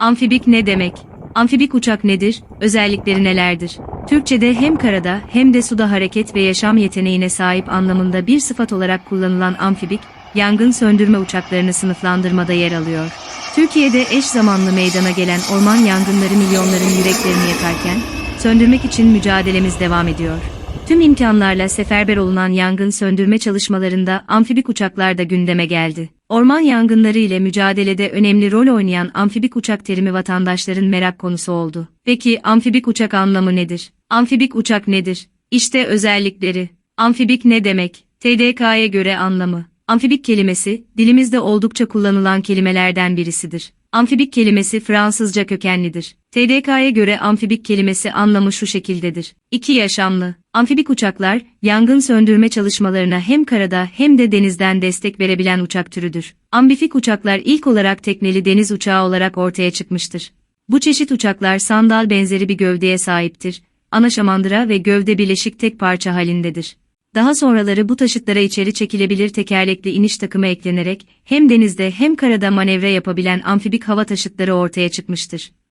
Amfibik ne demek? Amfibik uçak nedir? Özellikleri nelerdir? Türkçede hem karada hem de suda hareket ve yaşam yeteneğine sahip anlamında bir sıfat olarak kullanılan amfibik, yangın söndürme uçaklarını sınıflandırmada yer alıyor. Türkiye'de eş zamanlı meydana gelen orman yangınları milyonların yüreklerini yakarken, söndürmek için mücadelemiz devam ediyor. Tüm imkanlarla seferber olunan yangın söndürme çalışmalarında amfibik uçaklar da gündeme geldi. Orman yangınları ile mücadelede önemli rol oynayan amfibik uçak terimi vatandaşların merak konusu oldu. Peki amfibik uçak anlamı nedir? Amfibik uçak nedir? İşte özellikleri. Amfibik ne demek? TDK'ya göre anlamı. Amfibik kelimesi, dilimizde oldukça kullanılan kelimelerden birisidir. Amfibik kelimesi Fransızca kökenlidir. TDK'ya göre amfibik kelimesi anlamı şu şekildedir. 2 yaşamlı. Amfibik uçaklar, yangın söndürme çalışmalarına hem karada hem de denizden destek verebilen uçak türüdür. Ambifik uçaklar ilk olarak tekneli deniz uçağı olarak ortaya çıkmıştır. Bu çeşit uçaklar sandal benzeri bir gövdeye sahiptir. Ana şamandıra ve gövde birleşik tek parça halindedir. Daha sonraları bu taşıtlara içeri çekilebilir tekerlekli iniş takımı eklenerek hem denizde hem karada manevra yapabilen amfibik hava taşıtları ortaya çıkmıştır.